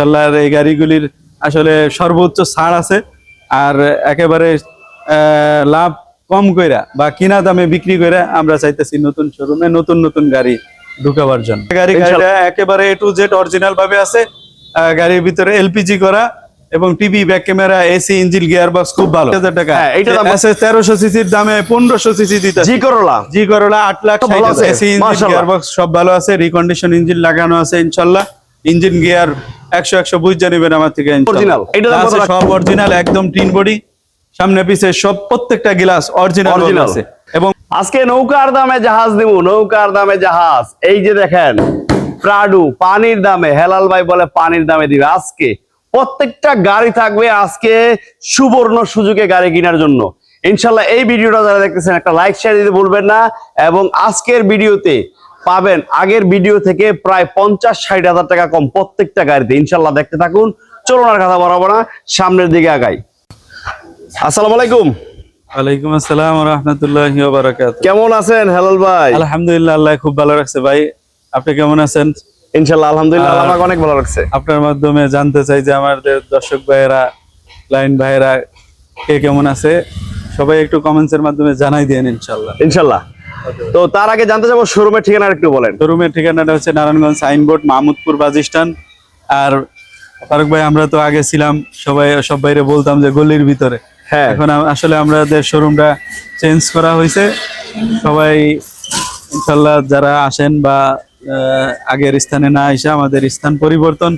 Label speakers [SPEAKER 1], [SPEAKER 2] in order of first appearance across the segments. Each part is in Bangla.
[SPEAKER 1] ইনশাল্লাহ এই গাড়িগুলির আসলে সর্বোচ্চ ছাড় আছে আর একেবারে লাভ কম কইরা বা কিনা দামে বিক্রি করে আমরা চাইতেছি নতুন শোরুমে নতুন নতুন গাড়ি ঢুকাবার জন্য। গাড়ি গাড়িটা একেবারে এ টু জেড অরিজিনাল ভাবে আছে গাড়ির ভিতরে এলপিজি করা এবং TV back camera AC engine gear box খুব ভালো। হাজার টাকা।
[SPEAKER 2] হ্যাঁ,
[SPEAKER 1] তেরোশো সিসির দামে পনেরোশো সিসি দিতে
[SPEAKER 2] জি করলা।
[SPEAKER 1] জি করোলা আট লাখ
[SPEAKER 2] ভালো আছে?
[SPEAKER 1] এসি ইঞ্জিন
[SPEAKER 2] মাশাআল্লাহ।
[SPEAKER 1] গিয়ারবক্স সব ভালো আছে রিকন্ডিশন ইঞ্জিন লাগানো আছে ইনশাল্লাহ ইঞ্জিন গিয়ার একশো একশো বুঝ নেবেন আমার থেকে সব অরিজিনাল একদম টিন বডি। সামনে পিছে সব প্রত্যেকটা গ্লাস অরিজিনাল আছে এবং
[SPEAKER 2] আজকে নৌকার দামে জাহাজ দিব নৌকার দামে জাহাজ। এই যে দেখেন প্রাডু পানির দামে হেলাল ভাই বলে পানির দামে দিবে। আজকে প্রত্যেকটা গাড়ি থাকবে আজকে সুবর্ণ সুযোগে গাড়ি কেনার জন্য। ইনশাল্লাহ এই ভিডিওটা যারা দেখতেছেন একটা লাইক শেয়ার দিতে ভুলবেন না। এবং আজকের ভিডিওতে পাবেন। আগের ভিডিও থেকে প্রায় পঞ্চাশ ষাট হাজার টাকা কম প্রত্যেকটা গাড়িতে। ইনশাল্লাহ দেখতে থাকুন। চলুন আর কথা বলাবো না। সামনের দিকে আগাই। আসসালামু আলাইকুম।
[SPEAKER 1] ওয়ালাইকুম আসসালাম রহমতুল্লাহ বারাকাত
[SPEAKER 2] কেমন আছেন হেলাল ভাই?
[SPEAKER 1] আলহামদুলিল্লাহ আল্লাহ খুব ভালো রাখছে। ভাই আপনি কেমন আছেন?
[SPEAKER 2] ইনশাল্লাহ আলহামদুলিল্লাহ
[SPEAKER 1] আর-
[SPEAKER 2] আমাকে অনেক ভালো লাগছে
[SPEAKER 1] আপনার মাধ্যমে জানতে চাই যে আমাদের দর্শক ভাইয়েরা ক্লায়েন্ট ভাইয়েরা কে কেমন আছে? সবাই একটু কমেন্টস এর মাধ্যমে জানাই দেন ইনশাল্লাহ
[SPEAKER 2] ইনশাল্লাহ তো তার আগে জানতে যাব শোরুমের ঠিকানা একটু বলেন।
[SPEAKER 1] শোরুমের ঠিকানাটা হচ্ছে নারায়ণগঞ্জ সাইনবোর্ড মাহমুদপুর বাজিস্টান আর ফারুক ভাই আমরা তো আগে ছিলাম সবাই সব বাইরে বলতাম যে গলির ভিতরে।
[SPEAKER 2] হ্যাঁ।
[SPEAKER 1] এখন আসলে আমাদের শোরুমটা চেঞ্জ করা হয়েছে। সবাই ইনশাল্লাহ যারা আসেন বা আগের স্থানে না এসে আমাদের স্থান পরিবর্তন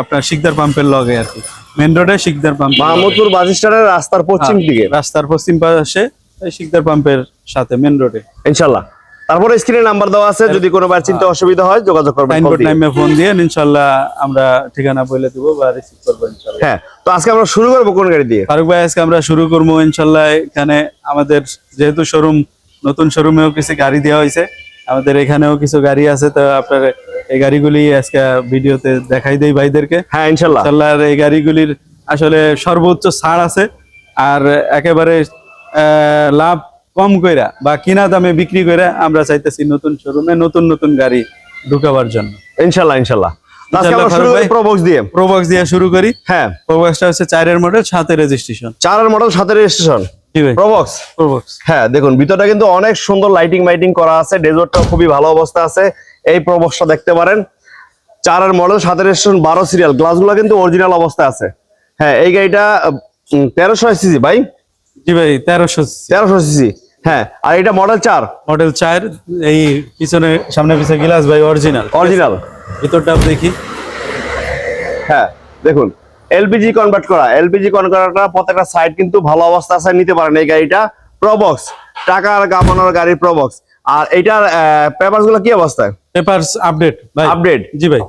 [SPEAKER 1] আপনার শিকদার পাম্পের লগে আর কি। মেন রোডে শিকদার পাম্প
[SPEAKER 2] মাহমুদপুর বাস স্ট্যান্ডের রাস্তার পশ্চিম
[SPEAKER 1] হ্যাঁ।
[SPEAKER 2] দিকে।
[SPEAKER 1] রাস্তার পশ্চিম পাশে এই শিকদার পাম্পের সাথে মেন রোডে
[SPEAKER 2] ইনশাল্লাহ। তারপরে স্ক্রিনে নাম্বার দেওয়া আছে যদি কোনো বার চিন্তা অসুবিধা হয় যোগাযোগ করবেন
[SPEAKER 1] সাইনবোর্ড নামে ফোন দিয়ে ইনশাল্লাহ আমরা ঠিকানা বলে দেবো বা রিসিভ করব ইনশাল্লাহ।
[SPEAKER 2] হ্যাঁ তো আজকে আমরা শুরু করব কোন গাড়ি দিয়ে?
[SPEAKER 1] ফারুক ভাই আজকে আমরা শুরু করব ইনশাল্লাহ এখানে আমাদের যেহেতু শোরুম নতুন শোরুমেও কিছু গাড়ি দেওয়া হয়েছে। আমাদের এখানেও কিছু গাড়ি আছে তো আপনার এই গাড়িগুলি আজকে ভিডিওতে দেখাই দেই ভাইদেরকে।
[SPEAKER 2] হ্যাঁ ইনশাল্লাহ।
[SPEAKER 1] ইনশাল্লাহ আর এই গাড়িগুলির আসলে সর্বোচ্চ ছাড় আছে আর একেবারে লাভ কম কইরা বা কিনা দামে বিক্রি করে আমরা চাইতেছি নতুন শোরুমে নতুন নতুন গাড়ি ঢুকাবার জন্য।
[SPEAKER 2] ইনশাল্লাহ ইনশাল্লাহ। প্রবক্স দিয়ে।
[SPEAKER 1] শুরু করি।
[SPEAKER 2] হ্যাঁ।
[SPEAKER 1] প্রোবক্সটা হচ্ছে চারের মডেল রেজিস্ট্রেশন
[SPEAKER 2] চারের মডেল রেজিস্ট্রেশন
[SPEAKER 1] ভাই।
[SPEAKER 2] প্রবক্স
[SPEAKER 1] প্রোবক্স
[SPEAKER 2] হ্যাঁ দেখুন ভিতরটা কিন্তু অনেক সুন্দর লাইটিং মাইটিং করা আছে খুবই ভালো অবস্থা আছে। এই প্রবক্সটা দেখতে পারেন। চারের মডেল রেজিস্ট্রেশন বারো সিরিয়াল গ্লাসগুলো কিন্তু অরিজিনাল অবস্থায় আছে। হ্যাঁ এই গাড়িটা তেরোশো সিসি ভাই।
[SPEAKER 1] জি ভাই তেরোশো
[SPEAKER 2] তেরোশো সিসি হ্যাঁ। আর এটা মডেল চার?
[SPEAKER 1] মডেল চার এই পিছনে সামনে পিছনে গ্লাস ভাই অরিজিনাল
[SPEAKER 2] অরিজিনাল
[SPEAKER 1] ভিতরটা দেখি।
[SPEAKER 2] হ্যাঁ দেখুন এলপিজি কনভার্ট করা। এলপিজি কনভার্ট করা প্রত্যেকটা সাইড কিন্তু ভালো অবস্থা আছে নিতে পারেন এই গাড়িটা। প্রবক্স টাকার কামানোর গাড়ির প্রবক্স আর এইটার পেপারসগুলো কি অবস্থায়?
[SPEAKER 1] পেপারস আপডেট ভাই।
[SPEAKER 2] আপডেট
[SPEAKER 1] জি ভাই।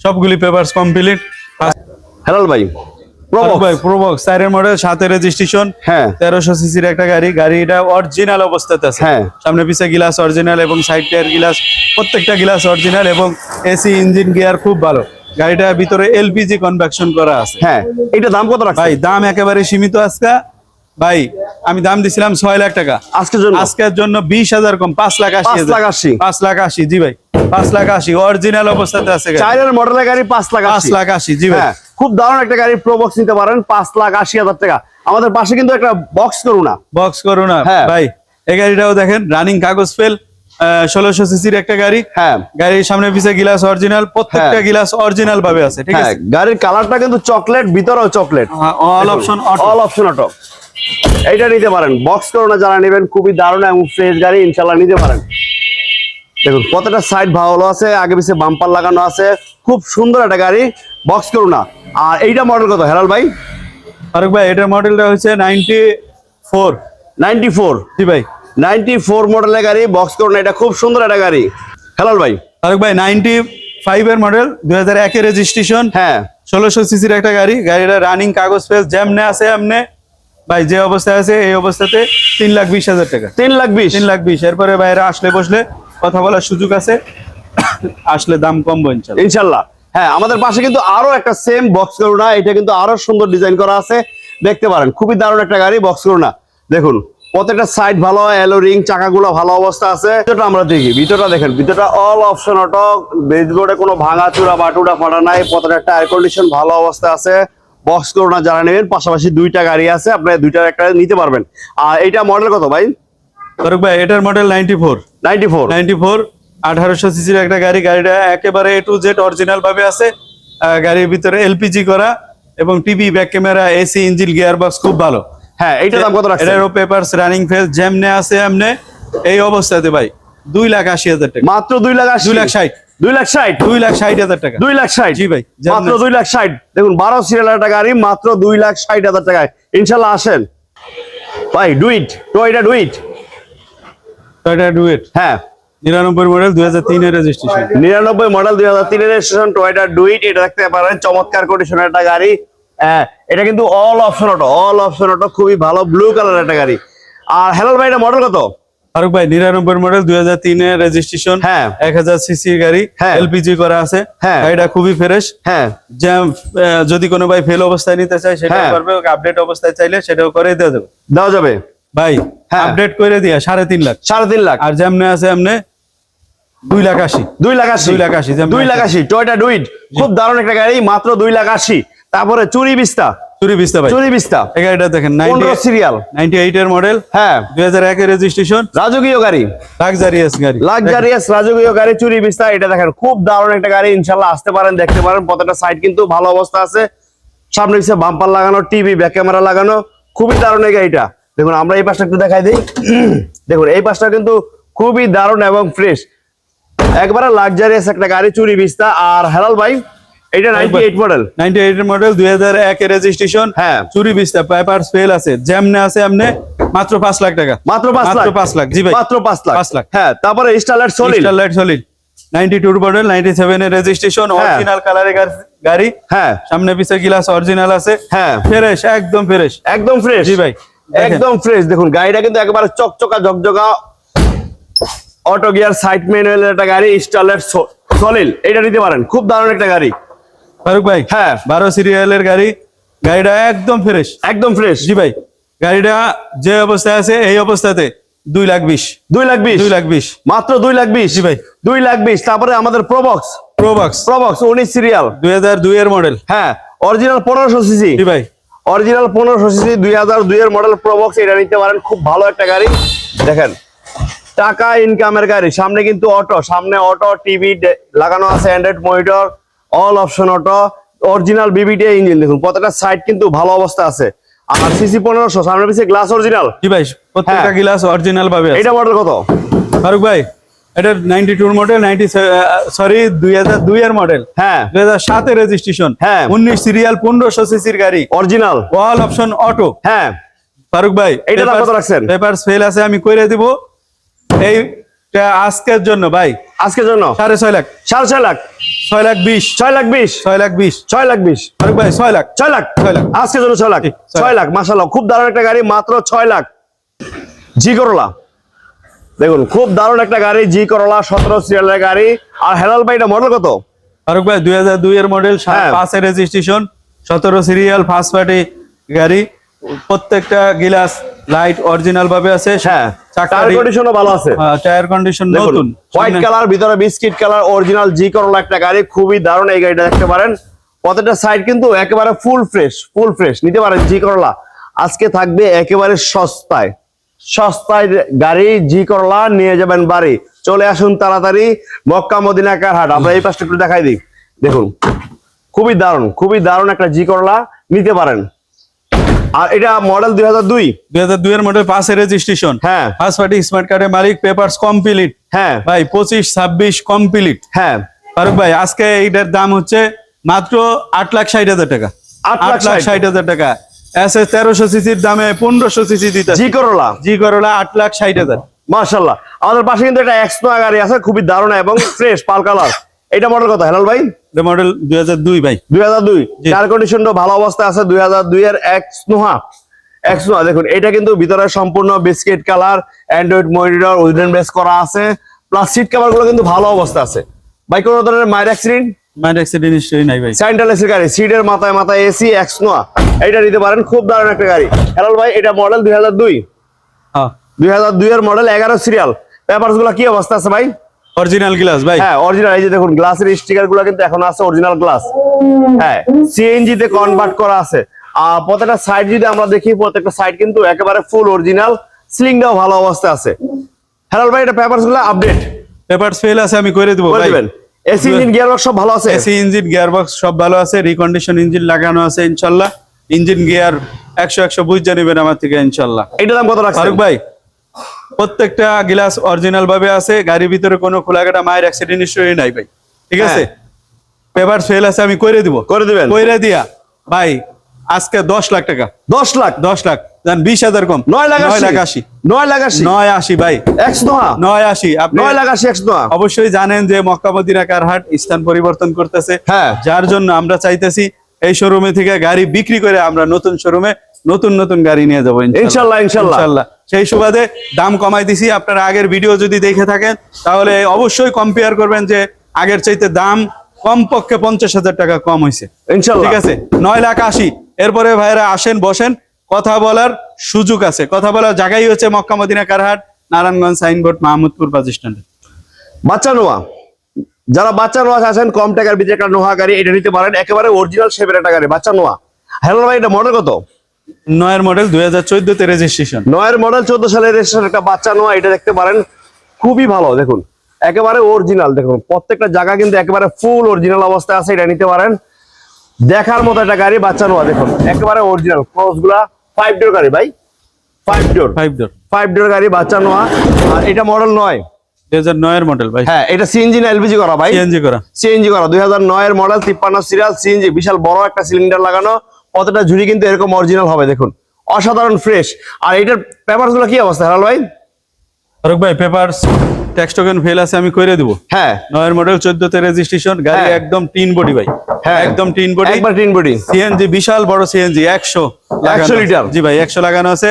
[SPEAKER 1] সবগুলি পেপারস কমপ্লিট
[SPEAKER 2] হেলাল ভাই।
[SPEAKER 1] মডেল রেজিস্ট্রেশন
[SPEAKER 2] হ্যাঁ।
[SPEAKER 1] সিসির একটা গাড়ি। গাড়িটা অরিজিনাল অবস্থাতে আছে।
[SPEAKER 2] হ্যাঁ।
[SPEAKER 1] সামনে পিছে গ্লাস অরিজিনাল এবং সাইড টায়ার গ্লাস প্রত্যেকটা গ্লাস অরিজিনাল এবং এসি ইঞ্জিন গিয়ার খুব ভালো। ভিতরে এলপিজি কনভাকশন করা আছে।
[SPEAKER 2] হ্যাঁ এটা দাম কত রাখছে
[SPEAKER 1] ভাই দাম একেবারে সীমিত আজকে। ভাই আমি দাম দিছিলাম ছয় লাখ টাকা।
[SPEAKER 2] আজকের জন্য?
[SPEAKER 1] আজকের জন্য বিশ হাজার কম পাঁচ লাখ আশি
[SPEAKER 2] পাঁচ লাখ আশি।
[SPEAKER 1] পাঁচ লাখ আশি জি ভাই। পাঁচ লাখ আশি অরিজিনাল অবস্থাতে আছে গাড়ি।
[SPEAKER 2] মডেলের গাড়ি পাঁচ লাখ
[SPEAKER 1] পাঁচ লাখ আশি জি ভাই।
[SPEAKER 2] হ্যাঁ। খুব দারুণ একটা গাড়ি প্রবক্স নিতে পারেন পাঁচ লাখ আশি হাজার টাকা। আমাদের পাশে কিন্তু একটা বক্স করুন না।
[SPEAKER 1] বক্স করো না।
[SPEAKER 2] হ্যাঁ।
[SPEAKER 1] ভাই এই গাড়িটাও দেখেন রানিং কাগজ ফেল ষোলোশো সিসির একটা গাড়ি।
[SPEAKER 2] হ্যাঁ।
[SPEAKER 1] গাড়ির সামনে পিছে গিলাস অরিজিনাল প্রত্যেকটা
[SPEAKER 2] হ্যাঁ।
[SPEAKER 1] গিলাস অরিজিনাল ভাবে আছে ঠিক
[SPEAKER 2] হ্যাঁ
[SPEAKER 1] আছে?
[SPEAKER 2] গাড়ির কালারটা কিন্তু চকলেট ভিতরেও chocolate
[SPEAKER 1] all option
[SPEAKER 2] all option auto এইটা নিতে পারেন। বক্স করোনা যারা নেবেন খুবই দারুণ এবং ফ্রেশ গাড়ি ইনশাল্লাহ নিতে পারেন। দেখুন কতটা সাইড ভালো আছে আগে পিছে বাম্পার লাগানো আছে খুব সুন্দর একটা গাড়ি বক্স করোনা আর এইটা মডেল কত হেলাল ভাই?
[SPEAKER 1] ফারুক ভাই এটার মডেলটা হচ্ছে নাইনটি ফোর
[SPEAKER 2] নাইনটি ফোর
[SPEAKER 1] জি ভাই।
[SPEAKER 2] নাইনটি ফোর মডেলের গাড়ি বক্স করোনা এটা খুব সুন্দর একটা গাড়ি। হেলাল ভাই?
[SPEAKER 1] ফারুক ভাই নাইনটি ফাইভ এর মডেল দুই হাজার একের রেজিস্ট্রেশন
[SPEAKER 2] হ্যাঁ।
[SPEAKER 1] ষোলোশো সিসির একটা গাড়ি গাড়িটা রানিং কাগজ ফেল যেমনে আছে এমনে। ভাই যে অবস্থায় আছে এই অবস্থাতে তিন লাখ বিশ হাজার টাকা।
[SPEAKER 2] তিন লাখ বিশ।
[SPEAKER 1] তিন লাখ বিশ। এরপরে বাইরে আসলে বসলে কথা বলার সুযোগ আছে, আসলে দাম কমবো ইনশাল্লাহ
[SPEAKER 2] ইনশাল্লাহ হ্যাঁ আমাদের পাশে কিন্তু আরও একটা সেম বক্স করোনা এটা কিন্তু আরও সুন্দর ডিজাইন করা আছে। দেখতে পারেন, খুবই দারুণ একটা গাড়ি বক্স করোনা দেখুন, প্রত্যেকটা সাইড ভালো এলো রিং চাকাগুলো ভালো অবস্থা আছে। ভিতরটা আমরা দেখি, ভিতরটা দেখেন, ভিতরটা অল অপশন অটো বেসবোর্ডে কোনো ভাঙা, চূড়া বাটুরা ফাটা নাই, প্রত্যেকটা টায়ার কন্ডিশন ভালো অবস্থা আছে। বক্স করোনা যারা নেবেন, পাশাপাশি দুইটা গাড়ি আছে আপনি দুইটার একটা নিতে পারবেন। আর এইটা মডেল কত ভাই?
[SPEAKER 1] ফারুক ভাই এটার model ninety four
[SPEAKER 2] ninety four
[SPEAKER 1] ninety four আঠারোশো সিসির একটা গাড়ি গাড়িটা একেবারে এ টু জেড অরিজিনাল ভাবে আছে। গাড়ির ভিতরে এলপিজি করা এবং TV back camera AC engine খুব ভালো।
[SPEAKER 2] হ্যাঁ এইটা দাম কত রাখছেন?
[SPEAKER 1] এটারও পেপারস রানিং ফেস যেমনে আছে এমনে। এই অবস্থাতে ভাই দুই লাখ আশি হাজার টাকা।
[SPEAKER 2] মাত্র দুই লাখ আশি।
[SPEAKER 1] দুই লাখ ষাট।
[SPEAKER 2] দুই লাখ ষাট?
[SPEAKER 1] দুই লাখ ষাট হাজার টাকা।
[SPEAKER 2] দুই লাখ ষাট?
[SPEAKER 1] জি ভাই,
[SPEAKER 2] মাত্র। দুই লাখ ষাট। দেখুন বারো সিরিয়াল একটা গাড়ি মাত্র দুই লাখ ষাট হাজার টাকায়। ইনশাল্লাহ আসেন। ভাই Duet Toyota Duet
[SPEAKER 1] Toyota Duet
[SPEAKER 2] হ্যাঁ।
[SPEAKER 1] নিরানব্বই মডেল দুই হাজার তিনের রেজিস্ট্রেশন
[SPEAKER 2] নিরানব্বই মডেল দুই হাজার তিনের রেজিস্ট্রেশন টয়টা ডুইট এটা দেখতে পারেন চমৎকার কন্ডিশনের একটা গাড়ি। হ্যাঁ এটা কিন্তু all option auto all option auto খুবই ভালো ব্লু কালার একটা গাড়ি। আর হেলাল ভাই এটা মডেল কত?
[SPEAKER 1] ফারুক ভাই নিরানব্বই মডেল দুই হাজার তিনের রেজিস্ট্রেশন
[SPEAKER 2] হ্যাঁ।
[SPEAKER 1] এক হাজার সিসির গাড়ি
[SPEAKER 2] হ্যাঁ।
[SPEAKER 1] এলপিজি করা আছে।
[SPEAKER 2] হ্যাঁ।
[SPEAKER 1] গাড়িটা খুবই ফ্রেশ
[SPEAKER 2] হ্যাঁ।
[SPEAKER 1] যদি কোনো ভাই ফেল অবস্থায় নিতে চায় সেটা
[SPEAKER 2] হ্যাঁ।
[SPEAKER 1] পারবে আপডেট অবস্থায় চাইলে সেটাও করে দেওয়া যাবে।
[SPEAKER 2] দেওয়া যাবে।
[SPEAKER 1] ভাই। আপডেট করে দিয়া সাড়ে তিন লাখ।
[SPEAKER 2] সাড়ে তিন লাখ।
[SPEAKER 1] আর যেমনে আছে এমনে দুই লাখ আশি।
[SPEAKER 2] দুই লাখ আশি।
[SPEAKER 1] দুই লাখ আশি,
[SPEAKER 2] দুই লাখ আশি। টয়টা ডুইট খুব দারুণ একটা গাড়ি মাত্র দুই লাখ আশি। তারপরে চুরি বিস্তা।
[SPEAKER 1] চুরি বিস্তা ভাই।
[SPEAKER 2] চুরি বিস্তা।
[SPEAKER 1] এই গাড়িটা দেখেন
[SPEAKER 2] পনেরো সিরিয়াল
[SPEAKER 1] নাইনটি এইট এর মডেল
[SPEAKER 2] হ্যাঁ।
[SPEAKER 1] দুই হাজার একের রেজিস্ট্রেশন
[SPEAKER 2] রাজকীয় গাড়ি।
[SPEAKER 1] লাক্সারিয়াস গাড়ি।
[SPEAKER 2] লাক্সারিয়াস রাজকীয় গাড়ি চুরি বিস্তা। এটা দেখেন খুব দারুণ একটা গাড়ি। ইনশাল্লাহ আসতে পারেন দেখতে পারেন। প্রত্যেকটা সাইড কিন্তু ভালো অবস্থা আছে। সামনে বাম্পার লাগানো টিভি ব্যাক ক্যামেরা লাগানো। খুবই দারুণ এই গাড়িটা। দেখুন আমরা এই পাশটা একটু দেখাই দিই। দেখুন এই পাশটা কিন্তু খুবই দারুণ এবং ফ্রেশ একবারে লাক্সারিয়াস একটা গাড়ি চুরি বিস্তা। আর হেলাল ভাই এটা ninety eight model
[SPEAKER 1] ninety eight এর মডেল দুই হাজার একের রেজিস্ট্রেশন
[SPEAKER 2] হ্যাঁ।
[SPEAKER 1] চুরি বিস্তা পেপার ফেল আছে। যেমনে আছে এমনে মাত্র পাঁচ লাখ টাকা।
[SPEAKER 2] মাত্র পাঁচ লাখ।
[SPEAKER 1] মাত্র পাঁচ লাখ জি ভাই।
[SPEAKER 2] মাত্র পাঁচ লাখ।
[SPEAKER 1] পাঁচ লাখ।
[SPEAKER 2] হ্যাঁ তারপরে Starlight solid
[SPEAKER 1] Starlight solid ninety two model ninety seven এর রেজিস্ট্রেশন। অরিজিনাল কালারের গাড়ি
[SPEAKER 2] হ্যাঁ।
[SPEAKER 1] সামনে পিছে গ্লাস অরিজিনাল আছে।
[SPEAKER 2] হ্যাঁ।
[SPEAKER 1] ফ্রেশ একদম ফ্রেশ
[SPEAKER 2] একদম ফ্রেশ
[SPEAKER 1] জি ভাই।
[SPEAKER 2] একদম ফ্রেশ দেখুন গাড়িটা কিন্তু একেবারে চকচকা ঝকঝকা অটো গিয়ার সাইড ম্যানুয়াল একটা গাড়ি স্টারলেট সলিল এটা নিতে পারেন। খুব দারুণ একটা গাড়ি।
[SPEAKER 1] ফারুক ভাই
[SPEAKER 2] হ্যাঁ।
[SPEAKER 1] বারো সিরিয়ালের গাড়ি। গাড়িটা একদম ফ্রেশ
[SPEAKER 2] একদম ফ্রেশ
[SPEAKER 1] জি ভাই গাড়িটা যে অবস্থায় আছে এই অবস্থাতে দুই লাখ বিশ।
[SPEAKER 2] দুই লাখ বিশ।
[SPEAKER 1] দুই লাখ বিশ।
[SPEAKER 2] মাত্র দুই লাখ বিশ।
[SPEAKER 1] জি ভাই।
[SPEAKER 2] দুই লাখ বিশ। তারপরে আমাদের প্রবক্স
[SPEAKER 1] প্রোবক্স
[SPEAKER 2] প্রবক্স উনিশ সিরিয়াল
[SPEAKER 1] দুই হাজার দুই এর মডেল
[SPEAKER 2] হ্যাঁ অরিজিনাল পনেরোশো সিসি
[SPEAKER 1] জি ভাই।
[SPEAKER 2] অরিজিনাল পনেরোশো সিসি দুই হাজার দুই এর মডেল প্রবক্স এটা নিতে পারেন। খুব ভালো একটা গাড়ি। দেখেন টাকা ইনকামের গাড়ি। সামনে কিন্তু অটো সামনে অটো টিভি লাগানো আছে android monitor all option auto original BBT engine দেখুন প্রত্যেকটা সাইড কিন্তু ভালো অবস্থা আছে। আর সিসি পনেরোশো সামনে পিছিয়ে গ্লাস অরিজিনাল
[SPEAKER 1] জি ভাই প্রত্যেকটা
[SPEAKER 2] হ্যাঁ।
[SPEAKER 1] গিলাস অরিজিনাল পাবে
[SPEAKER 2] এটা মডেল কত?
[SPEAKER 1] ফারুক ভাই এটা নাইনটি টুর মডেল নাইনটি সরি দুই হাজার দুই এর মডেল
[SPEAKER 2] হ্যাঁ।
[SPEAKER 1] দুই হাজার সাতের রেজিস্ট্রেশন
[SPEAKER 2] হ্যাঁ।
[SPEAKER 1] উনিশ সিরিয়াল পনেরোশো সিসির গাড়ি।
[SPEAKER 2] অরিজিনাল
[SPEAKER 1] অল অপশন অটো
[SPEAKER 2] হ্যাঁ।
[SPEAKER 1] ফারুক ভাই
[SPEAKER 2] এইটার দাম কত রাখছেন?
[SPEAKER 1] পেপার ফেল আছে আমি কইরে দিব। এইটা আজকের জন্য ভাই।
[SPEAKER 2] আজকের জন্য?
[SPEAKER 1] সাড়ে ছয় লাখ।
[SPEAKER 2] সাড়ে ছয় লাখ?
[SPEAKER 1] ছয় লাখ বিশ।
[SPEAKER 2] ছয় লাখ বিশ?
[SPEAKER 1] ছয় লাখ বিশ।
[SPEAKER 2] ছয় লাখ বিশ।
[SPEAKER 1] ফারুক ভাই ছয় লাখ।
[SPEAKER 2] ছয় লাখ?
[SPEAKER 1] ছয় লাখ।
[SPEAKER 2] আজকের জন্য ছয় লাখ।
[SPEAKER 1] ছয়
[SPEAKER 2] ছয় লাখ মাসাল্লাহ খুব দারুণ একটা গাড়ি মাত্র ছয় লাখ। জি করলা দেখুন খুব দারুণ একটা গাড়ি জি করলা সতেরো সিরিয়ালের গাড়ি। আর হেলাল ভাই এটা মডেল কত?
[SPEAKER 1] ফারুক ভাই দুই হাজার দুই এর মডেল
[SPEAKER 2] হ্যাঁ।
[SPEAKER 1] পাঁচের রেজিস্ট্রেশন সতেরো সিরিয়াল ফার্স্ট পার্টি গাড়ি। প্রত্যেকটা গিলাস লাইট অরিজিনাল ভাবে আছে
[SPEAKER 2] হ্যাঁ। টায়ার কন্ডিশনও ভালো আছে।
[SPEAKER 1] টায়ার কন্ডিশন নতুন।
[SPEAKER 2] হোয়াইট কালার ভিতরে বিস্কিট কালার অরিজিনাল জি করলা একটা গাড়ি খুবই দারুণ এই গাড়িটা দেখতে পারেন। প্রত্যেকটা সাইড কিন্তু একেবারে ফুল ফ্রেশ ফুল ফ্রেশ নিতে পারেন জি করলা। আজকে থাকবে একেবারে সস্তায়। সস্তায় গাড়ি জি করলা নিয়ে যাবেন বাড়ি। চলে আসুন তাড়াতাড়ি মক্কা মদিনা কারহাট আমরা এই পাশটা একটু দেখাই দিই। দেখুন খুবই দারুণ খুবই দারুণ একটা জি করলা নিতে পারেন। আর এটা মডেল দুই হাজার দুই।
[SPEAKER 1] দুই হাজার দুই এর মডেল পাঁচের রেজিস্ট্রেশন
[SPEAKER 2] হ্যাঁ।
[SPEAKER 1] ফার্স্ট পার্টি স্মার্ট কার্ডের মালিক পেপারস কমপ্লিট
[SPEAKER 2] হ্যাঁ।
[SPEAKER 1] ভাই পঁচিশ ছাব্বিশ কমপ্লিট
[SPEAKER 2] হ্যাঁ।
[SPEAKER 1] ফারুক ভাই আজকে এইটার দাম হচ্ছে মাত্র আট লাখ ষাট হাজার টাকা।
[SPEAKER 2] আট লাখ। ষাট
[SPEAKER 1] হাজার টাকা। এস এস তেরোশো সিসির দামে পনেরোশো সিসি দিতে
[SPEAKER 2] জি করলা
[SPEAKER 1] জি করলা আট লাখ ষাট হাজার।
[SPEAKER 2] মার্শাল্লাহ আমাদের পাশে কিন্তু একটা এক্স নোয়া গাড়ি আছে খুবই দারুণ এবং ফ্রেশ পাল কালার। এটা মডেল কত হেলাল ভাই?
[SPEAKER 1] মডেল দুই হাজার দুই ভাই।
[SPEAKER 2] দুই হাজার দুই। টায়ার কন্ডিশনটা ভালো অবস্থায় আছে দুই হাজার দুই এর এক্স নোহা। এক্স নোহা দেখুন এটা কিন্তু ভিতরে সম্পূর্ণ biscuit colour Android monitor wooden base করা আছে। প্লাস সিট কভারগুলো কিন্তু ভালো অবস্থা আছে। ভাই কোনো ধরনের মায়ের অ্যাক্সিডেন্ট
[SPEAKER 1] নাই ভাই।
[SPEAKER 2] সেন্ট্রাল এসি গাড়ি সিটের মাথায় মাথায় এসি এক্স নোয়া। এটা নিতে পারেন খুব দারুণ একটা গাড়ি। হেলাল ভাই এটা মডেল দুই হাজার দুই।
[SPEAKER 1] হ্যাঁ।
[SPEAKER 2] দুই হাজার দুই এর মডেল এগারো সিরিয়াল পেপারসগুলো কি অবস্থা আছে ভাই?
[SPEAKER 1] অরিজিনাল গ্লাস ভাই।
[SPEAKER 2] হ্যাঁ অরিজিনাল এই যে দেখুন গ্লাসের স্টিকারগুলো কিন্তু এখন আছে অরিজিনাল গ্লাস হ্যাঁ সিএনজি তে কনভার্ট করা আছে। আর প্রত্যেকটা সাইড যদি আমরা দেখি প্রত্যেকটা সাইড কিন্তু একেবারে ফুল অরিজিনাল সিলিংটাও ভালো অবস্থায় আছে। হ্যালো ভাই এটা পেপারসগুলো আপডেট
[SPEAKER 1] পেপারস ফেল আছে আমি করে দেবো ভাই।
[SPEAKER 2] এসি ইঞ্জিন গিয়ারবক্স সব ভালো আছে?
[SPEAKER 1] এসি ইঞ্জিন গিয়ারবক্স সব ভালো আছে রিকন্ডিশন ইঞ্জিন লাগানো আছে ইনশাল্লাহ। ইঞ্জিন গিয়ার একশো একশো বুঝে নেবেন আমার থেকে ইনশাল্লাহ।
[SPEAKER 2] এটা দাম কত রাখছেন?
[SPEAKER 1] ফারুক ভাই প্রত্যেকটা গ্লাস অরিজিনাল ভাবে আছে গাড়ির ভিতরে কোনো খোলাকাটা মায়ের অ্যাক্সিডেন্ট নিশ্চয়ই নাই ভাই। ঠিক আছে? পেপার ফেল আছে আমি কইরে দিব।
[SPEAKER 2] করে দিবেন।
[SPEAKER 1] কইরে দিয়া ভাই আজকে দশ লাখ টাকা।
[SPEAKER 2] দশ লাখ?
[SPEAKER 1] দশ লাখ। বিশ হাজার কম।
[SPEAKER 2] নয় লাখ
[SPEAKER 1] নয় লাখ আশি।
[SPEAKER 2] নয় লাখ আশি?
[SPEAKER 1] নয় আশি ভাই।
[SPEAKER 2] একশো নোহা
[SPEAKER 1] নয় আশি।
[SPEAKER 2] নয় লাখ আশি একশো নোহা
[SPEAKER 1] অবশ্যই জানেন যে মক্কা মদিনা কারহাট স্থান পরিবর্তন করতেছে।
[SPEAKER 2] হ্যাঁ।
[SPEAKER 1] যার জন্য আমরা চাইতেছি এই শোরুমে থেকে গাড়ি বিক্রি করে আমরা নতুন শোরুমে নতুন নতুন গাড়ি নিয়ে যাব
[SPEAKER 2] ইনশাল্লাহ, ইনশাল্লাহ।
[SPEAKER 1] ইনশাল্লাহ সেই সুবাদে দাম কমাই দিছি। আপনারা আগের ভিডিও যদি দেখে থাকেন তাহলে অবশ্যই কম্পেয়ার করবেন যে আগের চাইতে দাম কমপক্ষে পঞ্চাশ হাজার টাকা কম হয়েছে
[SPEAKER 2] ইনশাল্লাহ
[SPEAKER 1] ঠিক আছে? নয় লাখ আশি। এরপরে ভাইরা আসেন বসেন। কথা বলার সুযোগ আছে। কথা বলার জায়গাই হচ্ছে Mecca Medina কারহাট Narayanganj signboard Mahmudpur bus স্ট্যান্ডে।
[SPEAKER 2] বাচ্চা নোয়া। যারা বাচ্চা নোয়া আছেন কম টাকার ভিতরে একটা নোহা গাড়ি এটা নিতে পারেন। একেবারে অরিজিনাল শেপের একটা গাড়ি। বাচ্চা নোয়া। হ্যালো ভাই এটা মডেল কত?
[SPEAKER 1] নয়ের মডেল দুই হাজার চোদ্দতে রেজিস্ট্রেশন
[SPEAKER 2] নয়ের মডেল চোদ্দ সালে রেজিস্ট্রেশন একটা বাচ্চা নোয়া এটা দেখতে পারেন। খুবই ভালো দেখুন। একেবারে অরিজিনাল দেখুন। প্রত্যেকটা জায়গা কিন্তু একেবারে ফুল অরিজিনাল অবস্থায় আছে এটা নিতে পারেন। দেখার মতো একটা গাড়ি বাচ্চা নোয়া দেখুন। একেবারে অরিজিনাল ক্রসগুলা ফাইভ ডোর গাড়ি ভাই। Five door
[SPEAKER 1] five door
[SPEAKER 2] five door গাড়ি বাচ্চা নোয়া। আর এটা মডেল নয়।
[SPEAKER 1] মডেল ভাই।
[SPEAKER 2] হ্যাঁ এটা সিএনজি না এলপিজি করা ভাই?
[SPEAKER 1] সিএনজি করা।
[SPEAKER 2] সিএনজি করা দুই মডেল তিপ্পান্ন সিরিয়াল সিএনজি বিশাল বড় একটা সিলিন্ডার লাগানো। কতটা ঝুড়ি কিন্তু এরকম অরিজিনাল হবে দেখুন। অসাধারণ ফ্রেশ আর এটার পেপারগুলো কি অবস্থা হেলাল ভাই?
[SPEAKER 1] ফারুক ভাই পেপার ট্যাক্স টোকেন ফেল আছে আমি করে দিব।
[SPEAKER 2] হ্যাঁ।
[SPEAKER 1] নয়ের মডেল চোদ্দতে রেজিস্ট্রেশন গাড়ি
[SPEAKER 2] হ্যাঁ।
[SPEAKER 1] একদম টিন বডি ভাই।
[SPEAKER 2] হ্যাঁ।
[SPEAKER 1] একদম টিন বডি
[SPEAKER 2] একবার টিন বডি
[SPEAKER 1] সিএনজি বিশাল বড় সিএনজি একশো
[SPEAKER 2] 100 লিটার।
[SPEAKER 1] জি ভাই একশো লাগানো আছে।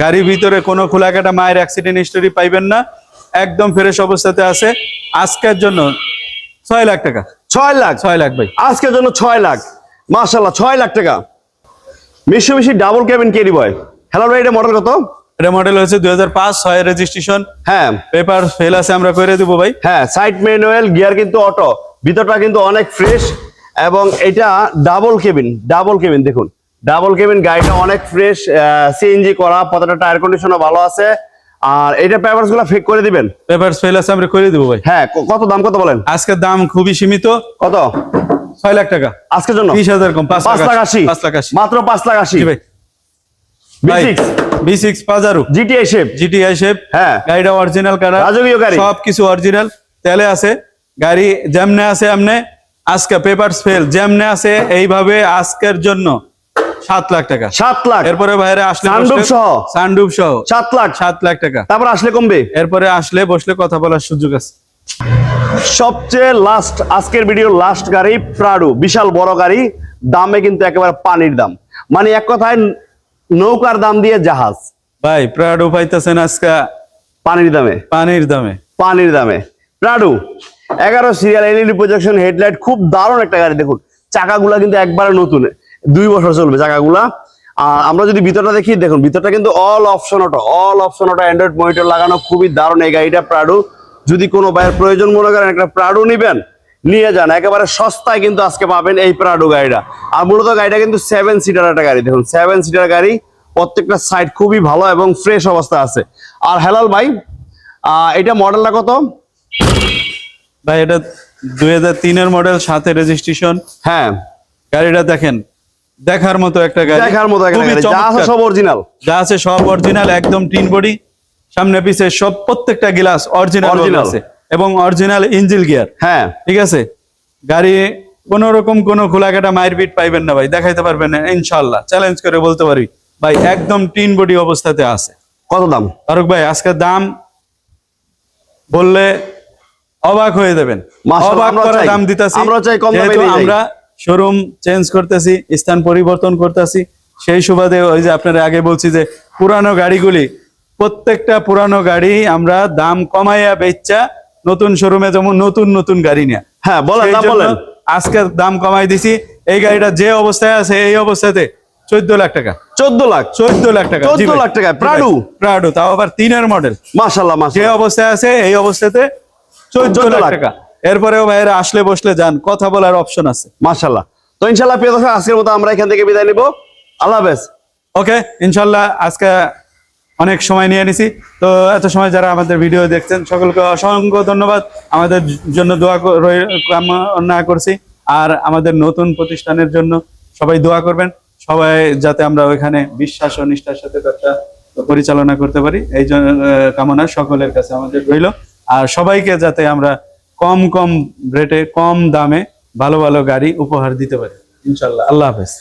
[SPEAKER 1] গাড়ির ভিতরে কোনো খোলাকাটা মায়ের অ্যাক্সিডেন্ট হিস্টোরি পাইবেন না। একদম ফ্রেশ অবস্থাতে আছে। আজকের জন্য ছয় লাখ টাকা।
[SPEAKER 2] ছয় লাখ?
[SPEAKER 1] ছয় লাখ ভাই।
[SPEAKER 2] আজকের জন্য ছয় লাখ। মাশাল্লাহ ছয় লাখ টাকা। Mitsubishi double cabin carry boy Helal ভাই এটা মডেল কত?
[SPEAKER 1] এটা মডেল হচ্ছে দুই হাজার পাঁচ ছয় রেজিস্ট্রেশন
[SPEAKER 2] হ্যাঁ।
[SPEAKER 1] পেপার ফেল আছে আমরা করে দেবো ভাই।
[SPEAKER 2] হ্যাঁ সাইড ম্যানুয়াল গিয়ার কিন্তু অটো ভিতরটা কিন্তু অনেক ফ্রেশ এবং এটা ডাবল কেবিন ডাবল কেবিন দেখুন। ডাবল কেবিন গাড়িটা অনেক ফ্রেশ সিএনজি করা প্রত্যেকটা টায়ার কন্ডিশনও ভালো আছে। আর এটা পেপারসগুলো ফেক করে দিবেন।
[SPEAKER 1] পেপার ফেল আছে আমরা করে দেবো ভাই।
[SPEAKER 2] হ্যাঁ কত দাম কত বলেন?
[SPEAKER 1] আজকের দাম খুবই সীমিত।
[SPEAKER 2] কত?
[SPEAKER 1] ছয় লাখ টাকা।
[SPEAKER 2] আজকের জন্য?
[SPEAKER 1] বিশ হাজার কম পাঁচ
[SPEAKER 2] লাখ আশি।
[SPEAKER 1] পাঁচ লাখ আশি।
[SPEAKER 2] মাত্র পাঁচ লাখ আশি।
[SPEAKER 1] ভাই। পাজারু
[SPEAKER 2] শেপ
[SPEAKER 1] শেপ
[SPEAKER 2] হ্যাঁ।
[SPEAKER 1] গাড়িটা অরিজিনাল কালার
[SPEAKER 2] রাজকীয় গাড়ি।
[SPEAKER 1] সব কিছু অরিজিনাল তেলে আছে। গাড়ি যেমনে আছে এমনে। আজকে পেপার ফেল যেমনে আছে এইভাবে আজকের জন্য সাত লাখ টাকা।
[SPEAKER 2] সাত লাখ।
[SPEAKER 1] এরপরে বাইরে আসলে
[SPEAKER 2] সহ?
[SPEAKER 1] সহ।
[SPEAKER 2] সাত লাখ।
[SPEAKER 1] সাত লাখ টাকা।
[SPEAKER 2] তারপর আসলে কমবে?
[SPEAKER 1] এরপরে আসলে বসলে কথা বলার সুযোগ আছে।
[SPEAKER 2] সবচেয়ে লাস্ট আজকের ভিডিও লাস্ট গাড়ি প্রাডু বিশাল বড় গাড়ি। দামে কিন্তু একেবারে পানির দাম। মানে এক কথায় নৌকার দাম দিয়ে জাহাজ।
[SPEAKER 1] ভাই প্রাডো পাইতেছেন আজকে
[SPEAKER 2] পানির দামে।
[SPEAKER 1] পানির দামে।
[SPEAKER 2] পানির দামে। প্রাডু এগারো সিরিয়াল এলইডি প্রজেকশন হেডলাইট খুব দারুণ একটা গাড়ি দেখুন। চাকাগুলা কিন্তু একবারে নতুন। দুই বছর চলবে চাকাগুলা। আর আমরা যদি ভিতরটা দেখি দেখুন ভিতরটা কিন্তু all option auto all option auto Android monitor লাগানো খুবই দারুণ এই গাড়িটা প্রাডু। যদি কোনো ভাইয়ের প্রয়োজন মনে করেন একটা প্রাডু নিবেন নিয়ে যান। একেবারে সস্তায় কিন্তু আজকে পাবেন এই প্রাডু গাড়িটা। আর মূলত গাড়িটা কিন্তু সেভেন সিটার একটা গাড়ি। দেখুন সেভেন সিটার গাড়ি প্রত্যেকটা সাইড খুবই ভালো এবং ফ্রেশ অবস্থা আছে। আর হেলাল ভাই এটা মডেলটা কত?
[SPEAKER 1] ভাই এটা দুই হাজার তিনের মডেল সাথে রেজিস্ট্রেশন
[SPEAKER 2] হ্যাঁ।
[SPEAKER 1] গাড়িটা দেখেন দেখার মতো একটা গাড়ি।
[SPEAKER 2] দেখার মতো একটা গাড়ি। যা আছে সব অরিজিনাল
[SPEAKER 1] যা আছে সব অরিজিনাল একদম টিন বডি। সামনে পিছে সব প্রত্যেকটা গ্লাস অরিজিনাল। আছে। এবং অরিজিনাল ইঞ্জিল গিয়ার
[SPEAKER 2] হ্যাঁ।
[SPEAKER 1] ঠিক আছে? গাড়ি কোন রকম কোনো খোলাকাটা মায়ের বিট পাইবেন না ভাই দেখাইতে পারবেন না ইনশাল্লাহ চ্যালেঞ্জ করে বলতে পারি ভাই একদম টিন বডি অবস্থাতে আছে।
[SPEAKER 2] কত দাম?
[SPEAKER 1] ফারুক ভাই আজকের দাম বললে অবাক হয়ে যাবেন। অবাক করা দাম দিতাছি। আমরা শোরুম চেঞ্জ করতেছি স্থান পরিবর্তন করতেছি সেই সুবাদে ওই যে আপনারা আগে বলছি যে পুরানো গাড়িগুলি প্রত্যেকটা পুরানো গাড়ি আমরা দাম কমাইয়া বেচা নতুন শোরুমে যেমন নতুন নতুন গাড়ি নিয়ে।
[SPEAKER 2] হ্যাঁ বলেন দাম বলেন।
[SPEAKER 1] আজকের দাম কমাই দিছি। এই গাড়িটা যে অবস্থায় আছে এই অবস্থাতে চোদ্দ লাখ টাকা।
[SPEAKER 2] চোদ্দ লাখ?
[SPEAKER 1] চোদ্দ লাখ টাকা
[SPEAKER 2] 14 লাখ টাকায়, প্রাডু?
[SPEAKER 1] প্রাডু তাও আবার তিনের মডেল
[SPEAKER 2] মাশাল্লাহ
[SPEAKER 1] যে অবস্থায় আছে এই অবস্থাতে চোদ্দ লাখ। টাকা। এরপরেও ভাইয়েরা আসলে বসলে যান কথা বলার অপশন আছে।
[SPEAKER 2] মাশাল্লাহ তো ইনশাল্লাহ প্রিয় দর্শক আজকের মতো আমরা এখান থেকে বিদায় নিব। আল্লাহ হাফেজ।
[SPEAKER 1] ওকে ইনশাল্লাহ আজকে অনেক সময় নিয়ে নিছি। তো এত সময় যারা আমাদের ভিডিও দেখছেন, সকলকে অসংখ্য ধন্যবাদ। আমাদের জন্য দোয়া কামনা করছি। আর আমাদের নতুন প্রতিষ্ঠানের জন্য সবাই দোয়া করবেন। সবাই যাতে আমরা ওইখানে বিশ্বাস ও নিষ্ঠার সাথে ব্যবসা পরিচালনা করতে পারি। এই জন্য কামনা সকলের কাছে আমাদের রইল। আর সবাইকে যাতে আমরা কম কম রেটে, কম দামে ভালো ভালো গাড়ি উপহার দিতে পারি। ইনশাল্লাহ আল্লাহ হাফেজ।